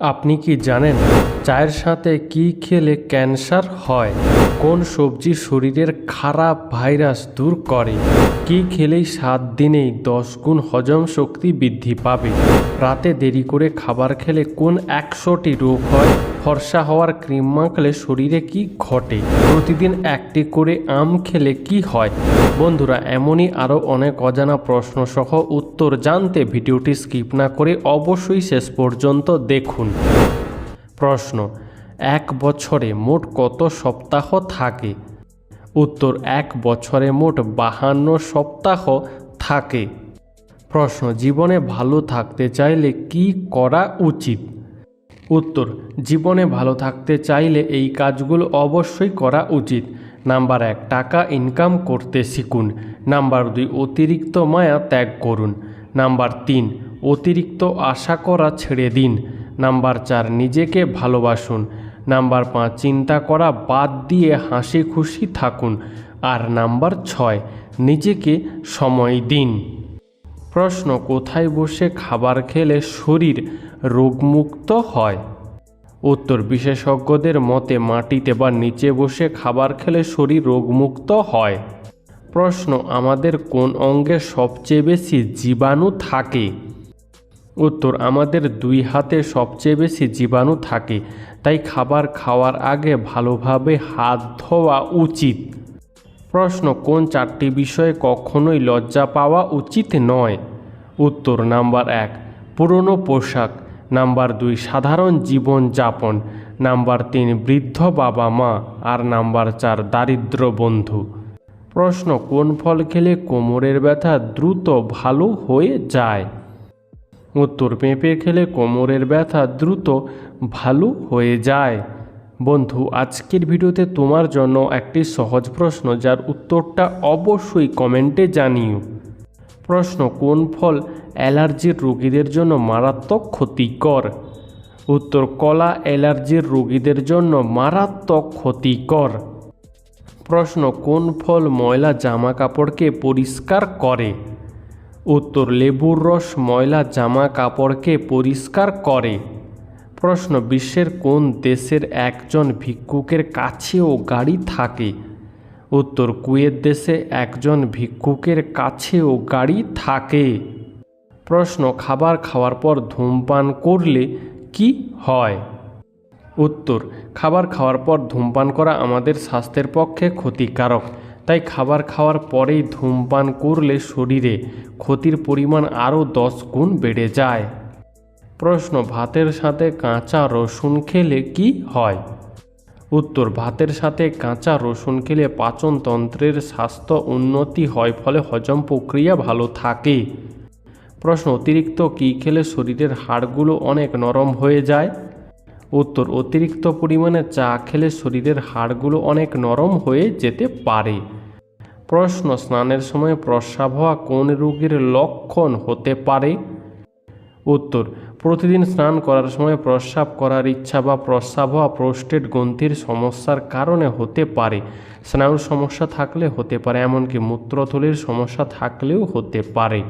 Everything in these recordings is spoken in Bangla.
আপনি কি জানেন চায়ের সাথে কি খেলে ক্যান্সার হয়? কোন সবজি শরীরের খারাপ ভাইরাস দূর করে? কি খেলেই সাত দিনেই দশ গুণ হজম শক্তি বৃদ্ধি পাবে? রাতে দেরি করে খাবার খেলে কোন একশোটি রোগ হয়? ফর্সা হওয়ার ক্রিম মাখলে শরীরে কি ঘটে? প্রতিদিন একটি করে আম খেলে কি হয়? বন্ধুরা, এমনই আরও অনেক অজানা প্রশ্ন সহ উত্তর জানতে ভিডিওটি স্কিপ না করে অবশ্যই শেষ পর্যন্ত দেখুন। প্রশ্ন, এক বছরে মোট কত সপ্তাহ থাকে? উত্তর, এক বছরে মোট বাহান্ন সপ্তাহ থাকে। প্রশ্ন, জীবনে ভালো থাকতে চাইলে কি করা উচিত? উত্তর, জীবনে ভালো থাকতে চাইলে এই কাজগুলো অবশ্যই করা উচিত। নাম্বার এক, টাকা ইনকাম করতে শিখুন। নাম্বার দুই, অতিরিক্ত মায়া ত্যাগ করুন। নাম্বার তিন, অতিরিক্ত আশা করা ছেড়ে দিন। নাম্বার চার, নিজেকে ভালোবাসুন। নাম্বার পাঁচ, চিন্তা করা বাদ দিয়ে হাসি খুশি থাকুন। আর নাম্বার ছয়, নিজেকে সময় দিন। প্রশ্ন, কোথায় বসে খাবার খেলে শরীর রোগমুক্ত হয়। উত্তর, বিশেষজ্ঞদের মতে মাটিতে বা নিচে বসে খাবার খেলে শরীর রোগমুক্ত হয়। প্রশ্ন, আমাদের কোন অঙ্গে সবচেয়ে বেশি জীবাণু থাকে? উত্তর, আমাদের দুই হাতে সবচেয়ে বেশি জীবাণু থাকে, তাই খাবার খাওয়ার আগে ভালোভাবে হাত ধোয়া উচিত। প্রশ্ন, কোন চারটি বিষয়ে কখনোই লজ্জা পাওয়া উচিত নয়? উত্তর, নাম্বার এক, পুরনো পোশাক। নাম্বার দুই, সাধারণ জীবন যাপন। নাম্বার তিন, বৃদ্ধ বাবা মা। আর নাম্বার চার, দারিদ্র বন্ধু। প্রশ্ন, কোন ফল খেলে কোমরের ব্যথা দ্রুত ভালো হয়ে যায়? উত্তর, পেঁপে খেলে কোমরের ব্যথা দ্রুত ভালো হয়ে যায়। বন্ধু, আজকের ভিডিওতে তোমার জন্য একটি সহজ প্রশ্ন, যার উত্তরটা অবশ্যই কমেন্টে জানিও। প্রশ্ন, কোন ফল অ্যালার্জির রোগীদের জন্য মারাত্মক ক্ষতিকর? উত্তর, কলা অ্যালার্জির রোগীদের জন্য মারাত্মক ক্ষতিকর। প্রশ্ন, কোন ফল ময়লা জামা কাপড়কে পরিষ্কার করে? উত্তর, লেবুর রস ময়লা জামা কাপড়কে পরিষ্কার করে। প্রশ্ন, বিশ্বের কোন দেশের একজন ভিক্ষুকের কাছেও গাড়ি থাকে? উত্তর কুয়েত দেশে একজন ভিক্ষুকের কাছেও গাড়ি থাকে। প্রশ্ন, খাবার খাওয়ার পর ধূমপান করলে কি হয়? উত্তর, খাবার খাওয়ার পর ধূমপান করা আমাদের স্বাস্থ্যের পক্ষে ক্ষতিকারক। তাই খাবার খাওয়ার পরেই ধূমপান করলে শরীরে ক্ষতির পরিমাণ আরও দশ গুণ বেড়ে যায়। প্রশ্ন, ভাতের সাথে কাঁচা রসুন খেলে কি হয়? উত্তর, ভাতের সাথে কাঁচা রসুন খেলে পাচনতন্ত্রের স্বাস্থ্য উন্নতি হয়, ফলে হজম প্রক্রিয়া ভালো থাকে। প্রশ্ন, অতিরিক্ত কী খেলে শরীরের হাড়গুলো অনেক নরম হয়ে যায়? উত্তর, অতিরিক্ত পরিমাণে চা খেলে শরীরের হাড়গুলো অনেক নরম হয়ে যেতে পারে। প্রশ্ন, স্নানের সময় প্রস্রাব হওয়া কোন রোগের লক্ষণ হতে পারে? উত্তর প্রতিদিন স্নান করার সময় প্রস্রাব করার ইচ্ছা বা প্রস্রাব হওয়া প্রোস্টেট গ্রন্থির সমস্যার কারণে হতে পারে। স্নায়ুর সমস্যা থাকলে হতে পারে, এমনকি মূত্রথলির সমস্যা থাকলেও হতে পারে।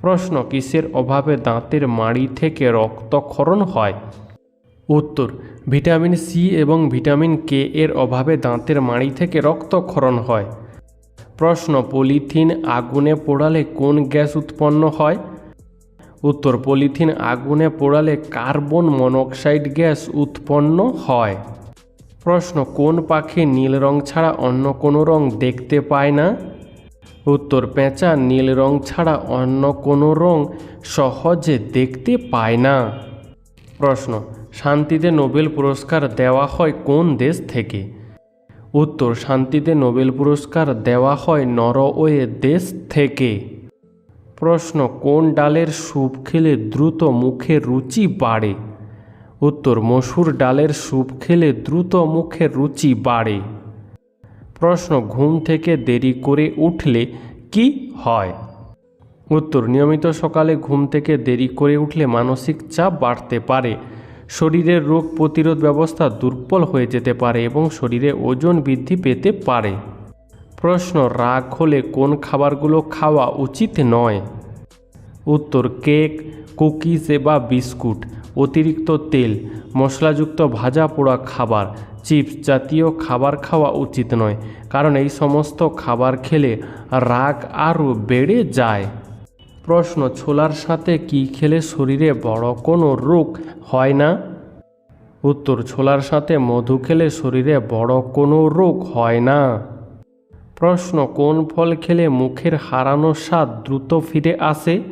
প্রশ্ন, কিসের অভাবে দাঁতের মাড়ি থেকে রক্তক্ষরণ হয়? উত্তর, ভিটামিন সি এবং ভিটামিন কে এর অভাবে দাঁতের মাড়ি থেকে রক্তক্ষরণ হয়। প্রশ্ন, পলিথিন আগুনে পোড়ালে কোন গ্যাস উৎপন্ন হয়? উত্তর, পলিথিন আগুনে পোড়ালে কার্বন মনোক্সাইড গ্যাস উৎপন্ন হয়। প্রশ্ন, কোন পাখি নীল রং ছাড়া অন্য কোনো রং দেখতে পায় না? উত্তর, পেঁচা নীল রং ছাড়া অন্য কোনো রং সহজে দেখতে পায় না। প্রশ্ন, শান্তিতে নোবেল পুরস্কার দেওয়া হয় কোন দেশ থেকে? উত্তর, শান্তিতে নোবেল পুরস্কার দেওয়া হয় নরওয়ে দেশ থেকে। প্রশ্ন, কোন ডালের স্যুপ খেলে দ্রুত মুখে রুচি বাড়ে? উত্তর, মসুর ডালের স্যুপ খেলে দ্রুত মুখে রুচি বাড়ে। প্রশ্ন, ঘুম থেকে দেরি করে উঠলে কি হয়? উত্তর, নিয়মিত সকালে ঘুম থেকে দেরি করে উঠলে মানসিক চাপ বাড়তে পারে। শরীরের রোগ প্রতিরোধ ব্যবস্থা দুর্বল হয়ে যেতে পারে এবং শরীরে ওজন বৃদ্ধি পেতে পারে। প্রশ্ন রাগ হলে কোন খাবারগুলো খাওয়া উচিত নয়? উত্তর, কেক, কুকিজ বা বিস্কুট, অতিরিক্ত তেল, মশলাযুক্ত ভাজা পোড়া খাবার, চিপস জাতীয় খাবার খাওয়া উচিত নয়, কারণ এই সমস্ত খাবার খেলে রাগ আরও বেড়ে যায়। প্রশ্ন, ছোলার সাথে কি খেলে শরীরে বড় কোনো রোগ হয় না? উত্তর, ছোলার সাথে মধু খেলে শরীরে বড় কোনো রোগ হয় না। প্রশ্ন, কোন ফল খেলে মুখের হারানো স্বাদ দ্রুত ফিরে আসে?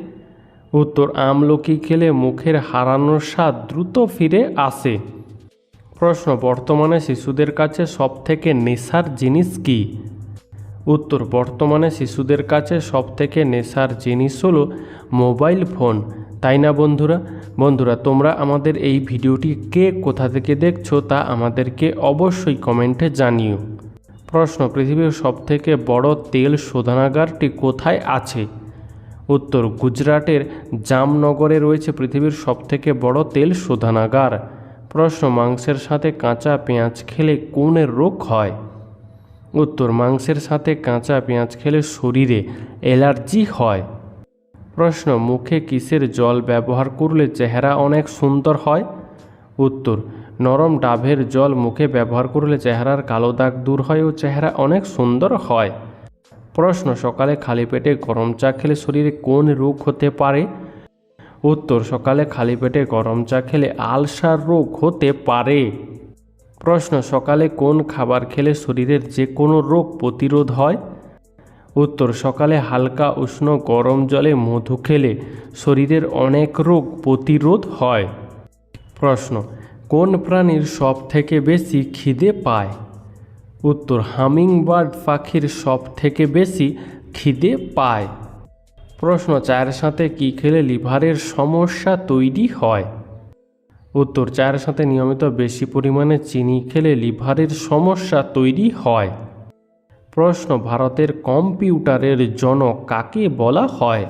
উত্তর, আমলকি খেলে মুখের হারানোর স্বাদ দ্রুত ফিরে আসে। প্রশ্ন, বর্তমানে শিশুদের কাছে সবথেকে নেশার জিনিস কি? উত্তর, বর্তমানে শিশুদের কাছে সবথেকে নেশার জিনিস হলো মোবাইল ফোন। তাই না বন্ধুরা? বন্ধুরা, তোমরা আমাদের এই ভিডিওটি কে কোথা থেকে দেখছ তা আমাদেরকে অবশ্যই কমেন্টে জানিও। প্রশ্ন, পৃথিবীর সবথেকে বড় তেল শোধনাগারটি কোথায় আছে? উত্তর, গুজরাটের জামনগরে রয়েছে পৃথিবীর সবথেকে বড় তেল শোধনাগার। প্রশ্ন, মাংসের সাথে কাঁচা পেঁয়াজ খেলে কোন রোগ হয়? উত্তর, মাংসের সাথে কাঁচা পেঁয়াজ খেলে শরীরে অ্যালার্জি হয়। প্রশ্ন, মুখে কিসের জল ব্যবহার করলে চেহারা অনেক সুন্দর হয়? উত্তর নরম ডাবের জল মুখে ব্যবহার করলে চেহারার কালো দাগ দূর হয় ও চেহারা অনেক সুন্দর হয়। প্রশ্ন, সকালে খালি পেটে গরম চা খেলে শরীরে কোন রোগ হতে পারে? উত্তর, সকালে খালি পেটে গরম চা খেলে আলসার রোগ হতে পারে। প্রশ্ন, সকালে কোন খাবার খেলে শরীরের যে কোনো রোগ প্রতিরোধ হয়? উত্তর, সকালে হালকা উষ্ণ গরম জলে মধু খেলে শরীরের অনেক রোগ প্রতিরোধ হয়। প্রশ্ন কোন প্রাণীর সব থেকে বেশি খিদে পায়? উত্তর, হামিংবার্ড পাখির সব থেকে বেশি খিদে পায়। প্রশ্ন, চায়ের সাথে কি খেলে লিভারের সমস্যা তৈরি হয়? উত্তর, চায়ের সাথে নিয়মিত বেশি পরিমাণে চিনি খেলে লিভারের সমস্যা তৈরি হয়। প্রশ্ন, ভারতের কম্পিউটারের জনক কাকে বলা হয়?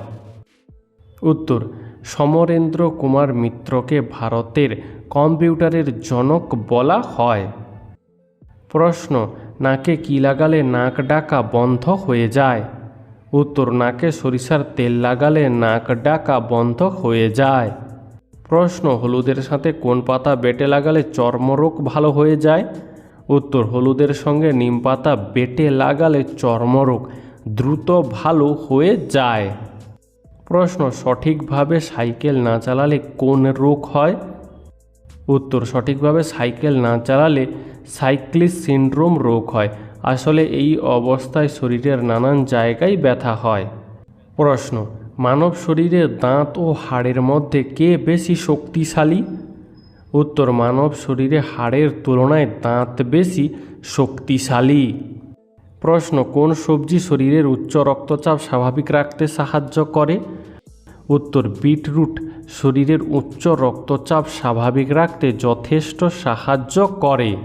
উত্তর, সমরেন্দ্র কুমার মিত্রকে ভারতের কম্পিউটারের জনক বলা হয়। প্রশ্ন, নাকে কী লাগালে নাক ডাকা বন্ধ হয়ে যায়? উত্তর, নাকে সরিষার তেল লাগালে নাক ডাকা বন্ধ হয়ে যায়। প্রশ্ন, হলুদের সাথে কোন পাতা বেটে লাগালে চর্মরোগ ভালো হয়ে যায়? উত্তর, হলুদের সঙ্গে নিম পাতা বেটে লাগালে চর্মরোগ দ্রুত ভালো হয়ে যায়। প্রশ্ন, সঠিকভাবে সাইকেল না চালালে কোন রোগ হয়? উত্তর, সঠিকভাবে সাইকেল না চালালে সাইক্লিস সিন্ড্রোম রোগ হয়। আসলে এই অবস্থায় শরীরের নানান জায়গায় ব্যথা হয়। প্রশ্ন, মানব শরীরে দাঁত ও হাড়ের মধ্যে কে বেশি শক্তিশালী? উত্তর, মানব শরীরে হাড়ের তুলনায় দাঁত বেশি শক্তিশালী। প্রশ্ন, কোন সবজি শরীরের উচ্চ রক্তচাপ স্বাভাবিক রাখতে সাহায্য করে? উত্তর, বিটরুট শরীরের উচ্চ রক্তচাপ স্বাভাবিক রাখতে যথেষ্ট সাহায্য করে।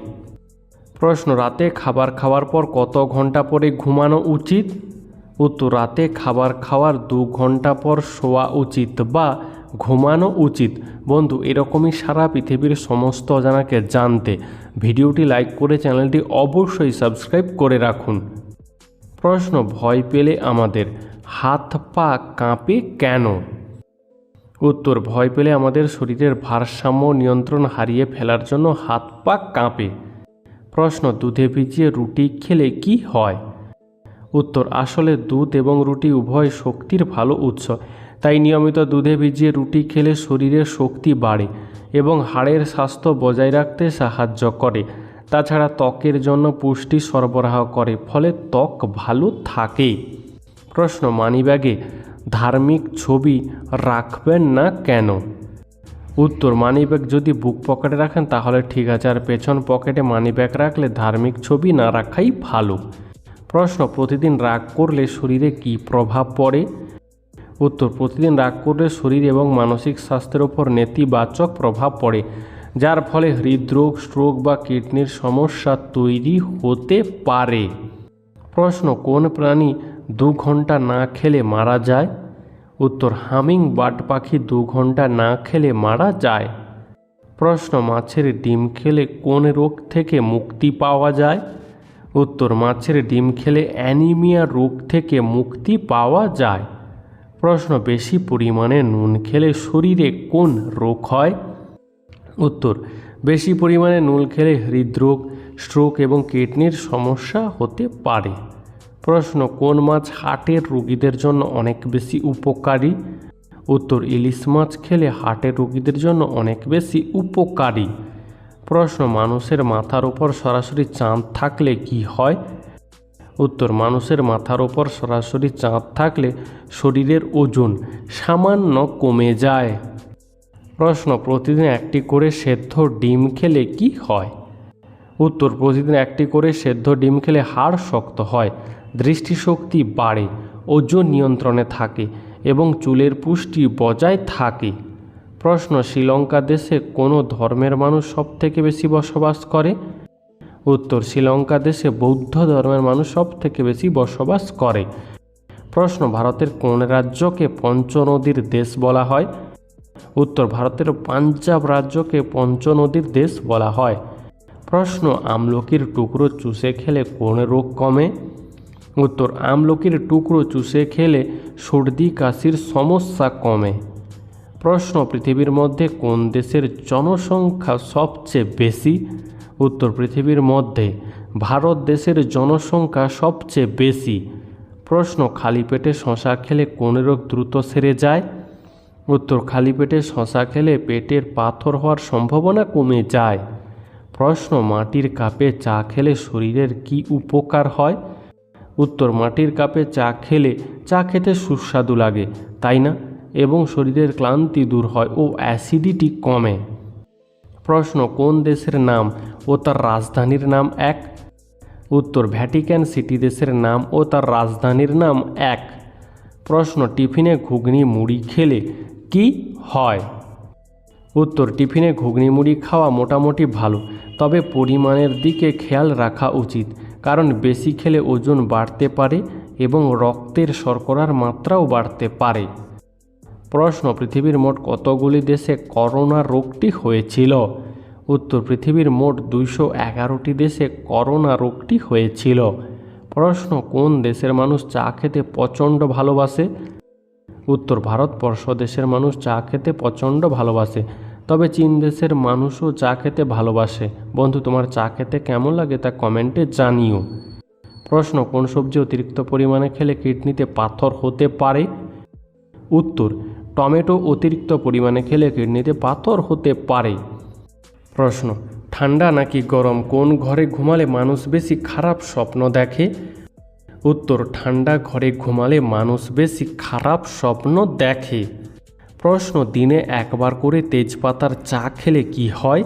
প্রশ্ন, রাতে খাবার খাওয়ার পর কত ঘণ্টা পরে ঘুমানো উচিত? উত্তর, রাতে খাবার খাওয়ার দু ঘণ্টা পর শোয়া উচিত বা ঘুমানো উচিত। বন্ধু, এরকমই সারা পৃথিবীর সমস্ত অজানাকে জানতে। ভিডিওটি লাইক করে চ্যানেলটি অবশ্যই সাবস্ক্রাইব করে রাখুন। প্রশ্ন, ভয় পেলে আমাদের হাত পা কাঁপে কেন? উত্তর, ভয় পেলে আমাদের শরীরের ভারসাম্য নিয়ন্ত্রণ হারিয়ে ফেলার জন্য হাত পা কাঁপে। প্রশ্ন, দুধে ভিজিয়ে রুটি খেলে কি হয়? উত্তর, আসলে দুধ এবং রুটি উভয় শক্তির ভালো উৎস। তাই নিয়মিত দুধে ভিজিয়ে রুটি খেলে শরীরের শক্তি বাড়ে এবং হাড়ের স্বাস্থ্য বজায় রাখতে সাহায্য করে। তাছাড়া ত্বকের জন্য পুষ্টি সরবরাহ করে, ফলে ত্বক ভালো থাকে। প্রশ্ন, মানিব্যাগে ধার্মিক ছবি রাখবেন না কেন? উত্তর মানিব্যাগ যদি বুক পকেটে রাখেন, তাহলে ঠিক আছে। আর পেছন পকেটে মানিব্যাগ রাখলে ধার্মিক ছবি না রাখাই ভালো। প্রশ্ন, প্রতিদিন রাগ করলে শরীরে কি প্রভাব পড়ে? উত্তর, প্রতিদিন রাগ করলে শরীর এবং মানসিক স্বাস্থ্যের ওপর নেতিবাচক প্রভাব পড়ে, যার ফলে হৃদরোগ স্ট্রোক বা কিডনির সমস্যা তৈরি হতে পারে। প্রশ্ন, কোন প্রাণী দু ঘণ্টা না খেলে মারা যায়। উত্তর, হামিং বার্ড পাখি দু ঘণ্টা না খেলে মারা যায়। প্রশ্ন, মাছের ডিম খেলে কোন রোগ থেকে মুক্তি পাওয়া যায়? উত্তর, মাছের ডিম খেলে অ্যানিমিয়া রোগ থেকে মুক্তি পাওয়া যায়। প্রশ্ন, বেশি পরিমাণে নুন খেলে শরীরে কোন রোগ হয়? উত্তর, বেশি পরিমাণে নুন খেলে হৃদরোগ, স্ট্রোক এবং কিডনির সমস্যা হতে পারে। প্রশ্ন, কোন মাছ হার্টের রোগীদের জন্য অনেক বেশি উপকারী? উত্তর, ইলিশ মাছ খেলে হার্টের রোগীদের জন্য অনেক বেশি উপকারী। প্রশ্ন, মানুষের মাথার উপর সরাসরি চাঁদ থাকলে কি হয়? উত্তর, মানুষের মাথার ওপর সরাসরি চাঁদ থাকলে শরীরের ওজন সামান্য কমে যায়। প্রশ্ন, প্রতিদিন একটি করে সেদ্ধ ডিম খেলে কি হয়? উত্তর, প্রতিদিন একটি করে সেদ্ধ ডিম খেলে হাড় শক্ত হয়। দৃষ্টিশক্তি বাড়ে, ওজন নিয়ন্ত্রণে থাকে এবং চুলের পুষ্টি বজায় থাকে। প্রশ্ন, শ্রীলঙ্কা দেশে কোনো ধর্মের মানুষ সবথেকে বেশি বসবাস করে? উত্তর, শ্রীলঙ্কা দেশে বৌদ্ধ ধর্মের মানুষ সব থেকে বেশি বসবাস করে। প্রশ্ন, ভারতের কোন রাজ্যকে পঞ্চনদীর দেশ বলা হয়? উত্তর, ভারতের পাঞ্জাব রাজ্যকে পঞ্চনদীর দেশ বলা হয়। প্রশ্ন, আমলকির টুকরো চুষে খেলে কোন রোগ কমে? উত্তর, আমলকির টুকরো চুষে খেলে সর্দি কাশির সমস্যা কমে। প্রশ্ন, পৃথিবীর মধ্যে কোন দেশের জনসংখ্যা সবচেয়ে বেশি? উত্তর, পৃথিবীর মধ্যে ভারত দেশের জনসংখ্যা সবচেয়ে বেশি। প্রশ্ন, খালি পেটে শশা খেলে কোন রোগ দ্রুত সেরে যায়? উত্তর, খালি পেটে শশা খেলে পেটের পাথর হওয়ার সম্ভাবনা কমে যায়। প্রশ্ন, মাটির কাপে চা খেলে শরীরের কি উপকার হয়? উত্তর মাটির কাপে চা খেলে চা খেতে সুস্বাদু লাগে, তাই না? এবং শরীরের ক্লান্তি দূর হয় ও অ্যাসিডিটি কমে। প্রশ্ন, কোন দেশের নাম ও তার রাজধানীর নাম এক? উত্তর, ভ্যাটিক্যান সিটি দেশের নাম ও তার রাজধানীর নাম এক। প্রশ্ন, টিফিনে ঘুগনি মুড়ি খেলে কি হয়? উত্তর, টিফিনে ঘুগনি মুড়ি খাওয়া মোটামুটি ভালো, তবে পরিমাণের দিকে খেয়াল রাখা উচিত। কারণ বেশি খেলে ওজন বাড়তে পারে এবং রক্তের শর্করার মাত্রাও বাড়তে পারে। প্রশ্ন, পৃথিবীর মোট কতগুলি দেশে করোনা রোগটি হয়েছিল? উত্তর, পৃথিবীর মোট দুইশো এগারোটি দেশে করোনা রোগটি হয়েছিল। প্রশ্ন, কোন দেশের মানুষ চা খেতে প্রচণ্ড ভালোবাসে? উত্তর, ভারতবর্ষ দেশের মানুষ চা খেতে প্রচণ্ড ভালোবাসে। তবে চীন দেশের মানুষও চা খেতে ভালোবাসে। বন্ধু, তোমার চা খেতে কেমন লাগে তা কমেন্টে জানিও। প্রশ্ন, কোন সবজি অতিরিক্ত পরিমাণে খেলে কিডনিতে পাথর হতে পারে? উত্তর, টমেটো অতিরিক্ত পরিমাণে খেলে কিডনিতে পাথর হতে পারে। প্রশ্ন, ঠান্ডা নাকি গরম? কোন ঘরে ঘুমালে মানুষ বেশি খারাপ স্বপ্ন দেখে? উত্তর, ঠান্ডা ঘরে ঘুমালে মানুষ বেশি খারাপ স্বপ্ন দেখে। প্রশ্ন, দিনে একবার করে তেজপাতার চা খেলে কি হয়?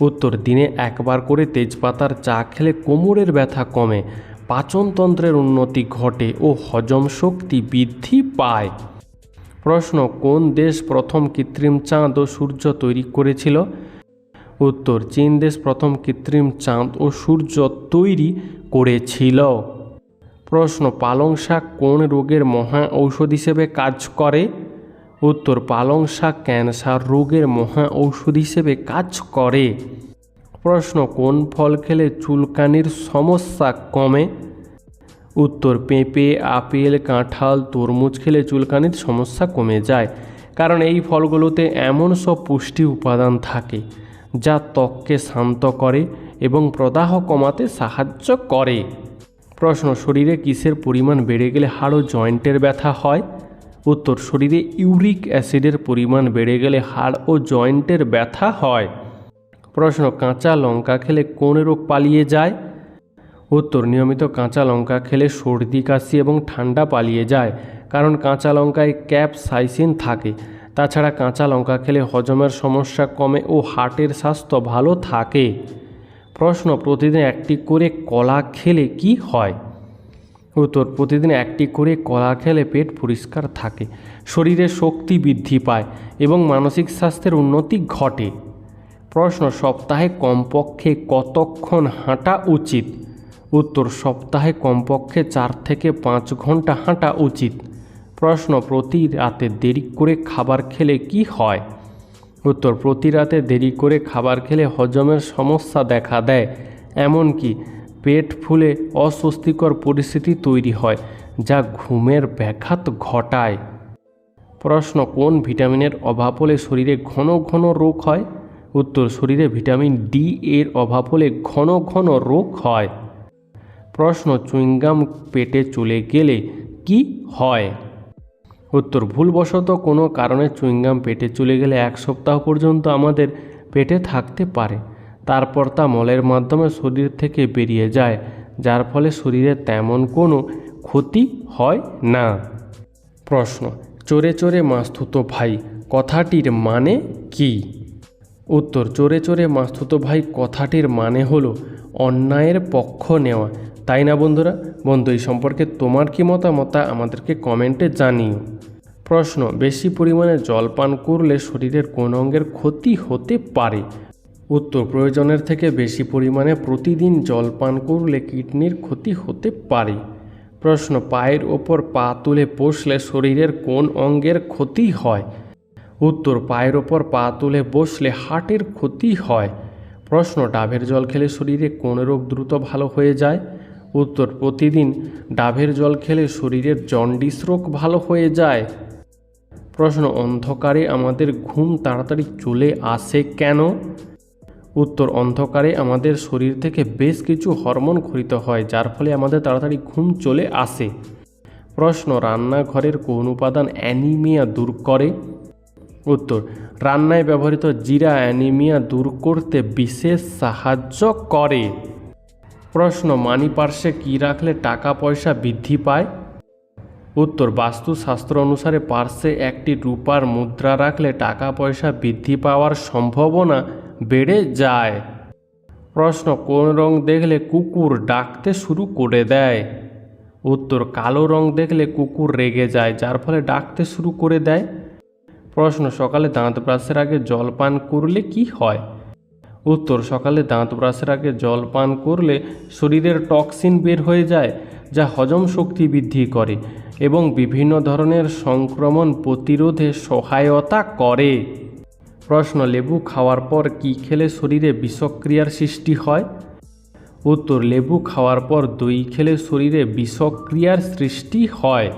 উত্তর, দিনে একবার করে তেজপাতার চা খেলে কোমরের ব্যথা কমে, পাচনতন্ত্রের উন্নতি ঘটে ও হজম শক্তি বৃদ্ধি পায়। প্রশ্ন, কোন দেশ প্রথম কৃত্রিম চাঁদ ও সূর্য তৈরি করেছিল? উত্তর, চীন দেশ প্রথম কৃত্রিম চাঁদ ও সূর্য তৈরি করেছিল। প্রশ্ন, পালং শাক কোন রোগের মহা ঔষধ হিসেবে কাজ করে? উত্তর পালং শাক ক্যান্সার রোগের মহা ঔষধ হিসেবে কাজ করে। প্রশ্ন, কোন ফল খেলে চুলকানির সমস্যা কমে? উত্তর, পেঁপে, আপেল, কাঁঠাল, তরমুজ খেলে চুলকানির সমস্যা কমে যায়, কারণ এই ফলগুলোতে এমন সব পুষ্টি উপাদান থাকে যা ত্বককে শান্ত করে এবং প্রদাহ কমাতে সাহায্য করে। প্রশ্ন, শরীরে কিসের পরিমাণ বেড়ে গেলে হাড় ও জয়েন্টের ব্যথা হয়? উত্তর, শরীরে ইউরিক অ্যাসিডের পরিমাণ বেড়ে গেলে হাড় ও জয়েন্টের ব্যথা হয়। প্রশ্ন, কাঁচা লঙ্কা খেলে কোন রোগ পালিয়ে যায়? উত্তর, নিয়মিত কাঁচা লঙ্কা খেলে সর্দি, কাশি এবং ঠান্ডা পালিয়ে যায়, কারণ কাঁচা লঙ্কায় ক্যাপসাইসিন থাকে। তাছাড়া কাঁচা লঙ্কা খেলে হজমের সমস্যা কমে ও হার্টের স্বাস্থ্য ভালো থাকে। প্রশ্ন, প্রতিদিন একটি করে কলা খেলে কি হয়? উত্তর, প্রতিদিন একটি করে কলা খেলে পেট পরিষ্কার থাকে, শরীরে শক্তি বৃদ্ধি পায় এবং মানসিক স্বাস্থ্যের উন্নতি ঘটে। প্রশ্ন, সপ্তাহে কমপক্ষে কতক্ষণ হাঁটা উচিত? উত্তর, সপ্তাহে কমপক্ষে চার থেকে পাঁচ ঘণ্টা হাঁটা উচিত। প্রশ্ন, প্রতি রাতে দেরি করে খাবার খেলে কি হয়? উত্তর, প্রতি রাতে দেরি করে খাবার খেলে হজমের সমস্যা দেখা দেয়, এমনকি পেট ফুলে অস্বস্তিকর পরিস্থিতি তৈরি হয়, যা ঘুমের ব্যাঘাত ঘটায়। প্রশ্ন, কোন ভিটামিনের অভাব হলে শরীরে ঘন ঘন রোগ হয়? উত্তর, শরীরে ভিটামিন ডি এর অভাব হলে ঘন ঘন রোগ হয়। প্রশ্ন, চুইংগাম পেটে চলে গেলে কি হয়? উত্তর, ভুলবশত কোনো কারণে চুইংগাম পেটে চলে গেলে এক সপ্তাহ পর্যন্ত আমাদের পেটে থাকতে পারে। তারপর তা মলের মাধ্যমে শরীর থেকে বেরিয়ে যায়, যার ফলে শরীরে তেমন কোনো ক্ষতি হয় না। প্রশ্ন, চোরে চোরে মাস্তুতো ভাই, কথাটির মানে কি? উত্তর, চোরে চোরে মাস্তুতো ভাই, কথাটির মানে হলো অন্যায়ের পক্ষ নেওয়া। তাই না বন্ধুরা? বন্ধু, এই সম্পর্কে তোমার কি মতামত আমাদেরকে কমেন্টে জানিও। প্রশ্ন, বেশি পরিমাণে জল পান করলে শরীরের কোন অঙ্গের ক্ষতি হতে পারে? উত্তর, প্রয়োজনের থেকে বেশি পরিমাণে প্রতিদিন জল পান করলে কিডনির ক্ষতি হতে পারে। প্রশ্ন, পায়ের ওপর পা তুলে বসলে শরীরের কোন অঙ্গের ক্ষতি হয়? উত্তর, পায়ের ওপর পা তুলে বসলে হার্টের ক্ষতি হয়। প্রশ্ন, ডাবের জল খেলে শরীরে কোন রোগ দ্রুত ভালো হয়ে যায়? উত্তর, প্রতিদিন ডাবের জল খেলে শরীরের জন্ডিস রোগ ভালো হয়ে যায়। প্রশ্ন, অন্ধকারে আমাদের ঘুম তাড়াতাড়ি চলে আসে কেন? উত্তর অন্ধকারে আমাদের শরীর থেকে বেশ কিছু হরমোন খরিত হয়, যার ফলে আমাদের তাড়াতাড়ি ঘুম চলে আসে। প্রশ্ন, রান্নাঘরের কোন উপাদান অ্যানিমিয়া দূর করে? উত্তর, রান্নায় ব্যবহৃত জিরা অ্যানিমিয়া দূর করতে বিশেষ সাহায্য করে। প্রশ্ন, মানি পার্শ্বে কী রাখলে টাকা পয়সা বৃদ্ধি পায়? উত্তর, বাস্তুশাস্ত্র অনুসারে পার্শ্বে একটি রূপার মুদ্রা রাখলে টাকা পয়সা বৃদ্ধি পাওয়ার সম্ভাবনা বেড়ে যায়। প্রশ্ন, কোন রং দেখলে কুকুর ডাকতে শুরু করে দেয়? উত্তর, কালো রং দেখলে কুকুর রেগে যায়, যার ফলে ডাকতে শুরু করে দেয়। প্রশ্ন, সকালে দাঁত ব্রাশের আগে জল পান করলে কি হয়? উত্তর, সকালে দাঁত ব্রাশের আগে জল পান করলে শরীরের টক্সিন বের হয়ে যায়, যা হজম শক্তি বৃদ্ধি করে এবং বিভিন্ন ধরনের সংক্রমণ প্রতিরোধে সহায়তা করে। প্রশ্ন, লেবু খাওয়ার পর কি খেলে শরীরে বিষক্রিয়ার সৃষ্টি হয়? উত্তর, লেবু খাওয়ার পর দই খেলে শরীরে বিষক্রিয়ার সৃষ্টি হয়।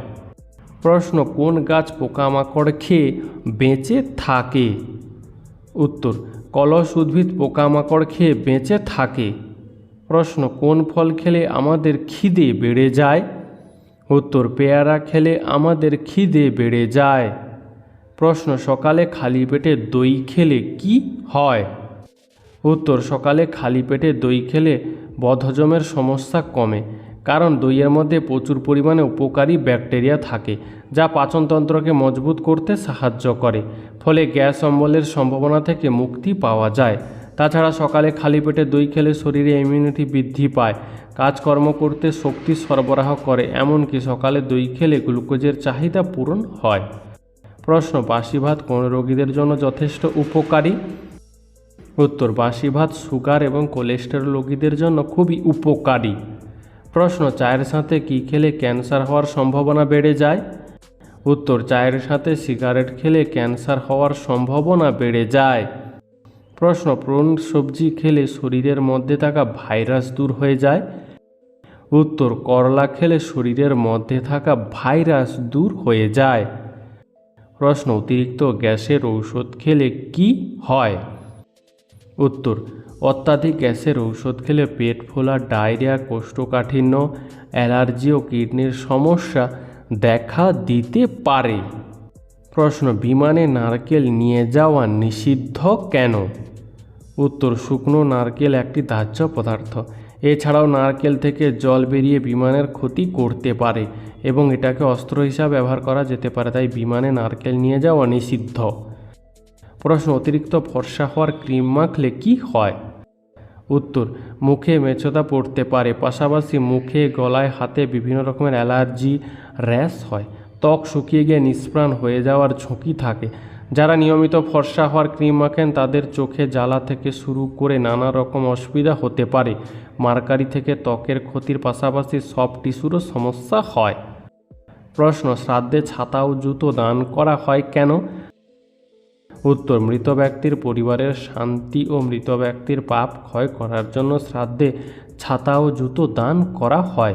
প্রশ্ন, কোন গাছ পোকামাকড় খেয়ে বেঁচে থাকে? উত্তর, কলস উদ্ভিদ পোকামাকড় খেয়ে বেঁচে থাকে। প্রশ্ন, কোন ফল খেলে আমাদের খিদে বেড়ে যায়? উত্তর, পেয়ারা খেলে আমাদের খিদে বেড়ে যায়। প্রশ্ন, সকালে খালি পেটে দই খেলে কি হয়? উত্তর, সকালে খালি পেটে দই খেলে বদহজমের সমস্যা কমে, কারণ দইয়ের মধ্যে প্রচুর পরিমাণে উপকারী ব্যাকটেরিয়া থাকে, যা পাচনতন্ত্রকে মজবুত করতে সাহায্য করে, ফলে গ্যাস অম্বলের সম্ভাবনা থেকে মুক্তি পাওয়া যায়। তাছাড়া সকালে খালি পেটে দই খেলে শরীরে ইমিউনিটি বৃদ্ধি পায়, কাজকর্ম করতে শক্তি সরবরাহ করে, এমনকি সকালে দই খেলে গ্লুকোজের চাহিদা পূরণ হয়। প্রশ্ন বাসি ভাত কোন রোগীদের জন্য যথেষ্ট উপকারী? উত্তর বাসি ভাত সুগার এবং কোলেস্টেরল রোগীদের জন্য খুবই উপকারী। প্রশ্ন, চায়ের সাথে কি খেলে ক্যান্সার হওয়ার সম্ভাবনা বেড়ে যায়? উত্তর, চায়ের সাথে সিগারেট খেলে ক্যান্সার হওয়ার সম্ভাবনা বেড়ে যায়। প্রশ্ন কোন সবজি খেলে শরীরের মধ্যে থাকা ভাইরাস দূর হয়ে যায়? উত্তর, করলা খেলে শরীরের মধ্যে থাকা ভাইরাস দূর হয়ে যায়। প্রশ্ন, অতিরিক্ত গ্যাসের ঔষধ খেলে কি হয়? উত্তর, অত্যাধিক গ্যাসের ঔষধ খেলে পেট ফোলা, ডায়রিয়া, কোষ্ঠকাঠিন্য, অ্যালার্জি ও কিডনির সমস্যা দেখা দিতে পারে। প্রশ্ন, বিমানে নারকেল নিয়ে যাওয়া নিষিদ্ধ কেন? উত্তর, শুকনো নারকেল একটি দাহ্য পদার্থ। এছাড়াও নারকেল থেকে জল বেরিয়ে বিমানের ক্ষতি করতে পারে এবং এটাকে অস্ত্র হিসাবে ব্যবহার করা যেতে পারে, তাই বিমানে নারকেল নিয়ে যাওয়া নিষিদ্ধ। প্রশ্ন, অতিরিক্ত ফর্সা হওয়ার ক্রিম মাখলে কি হয়? উত্তর, মুখে মেচোদা পড়তে পারে, পাশাপাশি মুখে, গলায়, হাতে বিভিন্ন রকমের অ্যালার্জি, র্যাশ হয়, ত্বক শুকিয়ে গিয়ে নিষ্প্রাণ হয়ে যাওয়ার ঝুঁকি থাকে। যারা নিয়মিত ফর্সা হওয়ার ক্রিম মাখেন, তাদের চোখে জ্বালা থেকে শুরু করে নানা রকম অসুবিধা হতে পারে। মার্কারি থেকে ত্বকের ক্ষতির পাশাপাশি সব টিস্যুরও সমস্যা হয়। প্রশ্ন, শ্রাদ্ধে ছাতা ও জুতো দান করা হয় কেন? উত্তর, মৃত ব্যক্তির পরিবারের শান্তি ও মৃত ব্যক্তির পাপ ক্ষয় করার জন্য শ্রাদ্ধে ছাতা ও জুতো দান করা হয়।